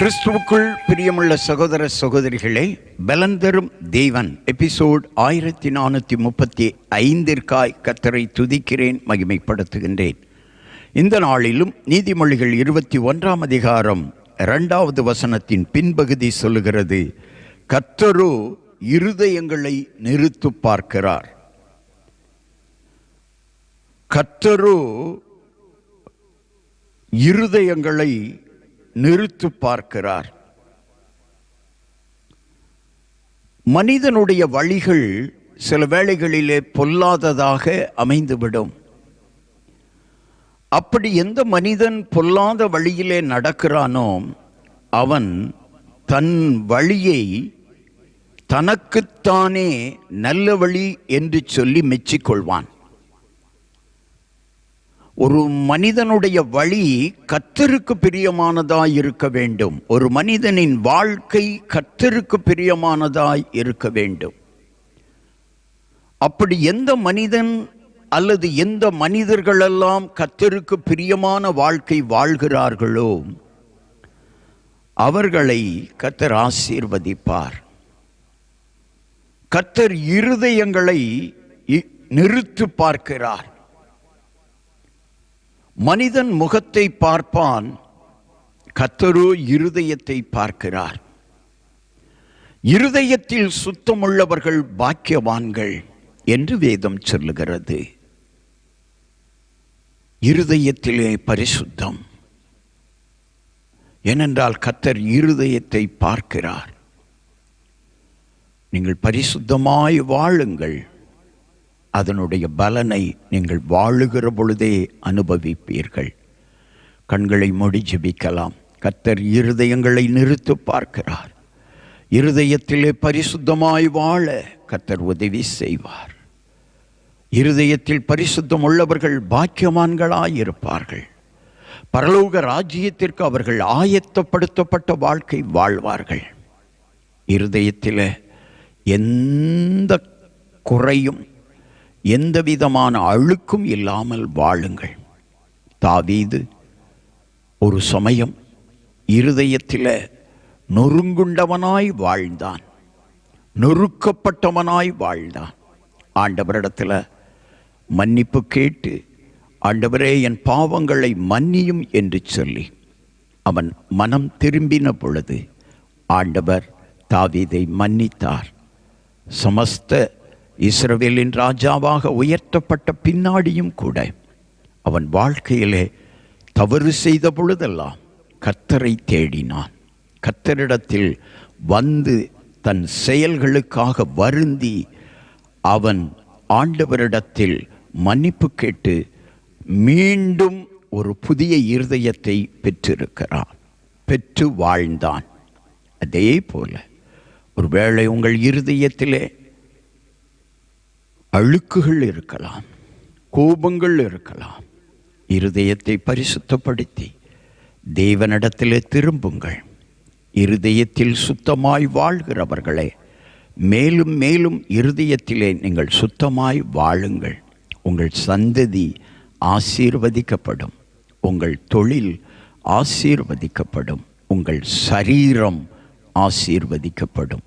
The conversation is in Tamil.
கிறிஸ்துவுக்குள் பிரியமுள்ள சகோதர சகோதரிகளை பலந்தரும் தேவன். எபிசோட் ஆயிரத்தி நானூற்றி முப்பத்தி ஐந்திற்காய் கத்தரை துதிக்கிறேன் மகிமைப்படுத்துகின்றேன். இந்த நாளிலும் நீதிமொழிகள் இருபத்தி ஒன்றாம் அதிகாரம் இரண்டாவது வசனத்தின் பின்பகுதி சொல்லுகிறது கத்தரோ இருதயங்களை நிறுத்து பார்க்கிறார். கத்தரோ இருதயங்களை நிறுத்து பார்க்கிறார். மனிதனுடைய வழிகள் சில வேளைகளிலே பொல்லாததாக அமைந்துவிடும். அப்படி எந்த மனிதன் பொல்லாத வழியிலே நடக்கிறானோ அவன் தன் வழியை தனக்குத்தானே நல்ல வழி என்று சொல்லி மெச்சிக்கொள்வான். ஒரு மனிதனுடைய வழி கத்தருக்கு பிரியமானதாய் இருக்க வேண்டும். ஒரு மனிதனின் வாழ்க்கை கத்தருக்கு பிரியமானதாய் இருக்க வேண்டும். அப்படி எந்த மனிதன் அல்லது எந்த மனிதர்களெல்லாம் கத்தருக்கு பிரியமான வாழ்க்கை வாழ்கிறார்களோ அவர்களை கத்தர் ஆசீர்வதிப்பார். கத்தர் இருதயங்களை இ- நிறுத்து பார்க்கிறார். மனிதன் முகத்தை பார்ப்பான் கத்தரோ இருதயத்தை பார்க்கிறார். இருதயத்தில் சுத்தமுள்ளவர்கள் பாக்கியவான்கள் என்று வேதம் சொல்லுகிறது. இருதயத்திலே பரிசுத்தம். ஏனென்றால் கத்தர் இருதயத்தை பார்க்கிறார். நீங்கள் பரிசுத்தமாய் வாழுங்கள். அதனுடைய பலனை நீங்கள் வாழுகிற பொழுதே அனுபவிப்பீர்கள். கண்களை மூடி ஜெபிக்கலாம். கத்தர் இருதயங்களை நிறுத்து பார்க்கிறார். இருதயத்திலே பரிசுத்தமாய் வாழ கத்தர் உதவி செய்வார். இருதயத்தில் பரிசுத்தம் உள்ளவர்கள் பாக்கியவான்களாய் இருப்பார்கள் பரலோக ராஜ்யத்திற்கு அவர்கள் ஆயத்தப்படுத்தப்பட்ட வாழ்க்கை வாழ்வார்கள். இருதயத்தில் எந்த குறையும் எந்த விதமான அழுக்கும் இல்லாமல் வாழுங்கள். தாவீது ஒரு சமயம் இருதயத்தில் நொறுங்குண்டவனாய் வாழ்ந்தான். நொறுக்கப்பட்டவனாய் வாழ்ந்தான். ஆண்டவரிடத்தில் மன்னிப்பு கேட்டு ஆண்டவரே என் பாவங்களை மன்னியும் என்று சொல்லி அவன் மனம் திரும்பின பொழுது ஆண்டவர் தாவீதை மன்னித்தார். சமஸ்த இஸ்ரவேலின் ராஜாவாக உயர்த்தப்பட்ட பின்னாடியும் கூட அவன் வாழ்க்கையிலே தவறு செய்த பொழுதெல்லாம் கத்தரை தேடினான். கத்தரிடத்தில் வந்து தன் செயல்களுக்காக வருந்தி அவன் ஆண்டவரிடத்தில் மன்னிப்பு கேட்டு மீண்டும் ஒரு புதிய இருதயத்தை பெற்றிருக்கிறான். பெற்று வாழ்ந்தான். அதே போல ஒருவேளை உங்கள் இருதயத்திலே அழுக்குகள் இருக்கலாம் கோபங்கள் இருக்கலாம். இருதயத்தை பரிசுத்தப்படுத்தி தேவனிடத்திலே திரும்புங்கள். இருதயத்தில் சுத்தமாய் வாழ்கிறவர்களே மேலும் மேலும் இருதயத்திலே நீங்கள் சுத்தமாய் வாழுங்கள். உங்கள் சந்ததி ஆசீர்வதிக்கப்படும். உங்கள் தொழில் ஆசீர்வதிக்கப்படும். உங்கள் சரீரம் ஆசீர்வதிக்கப்படும்.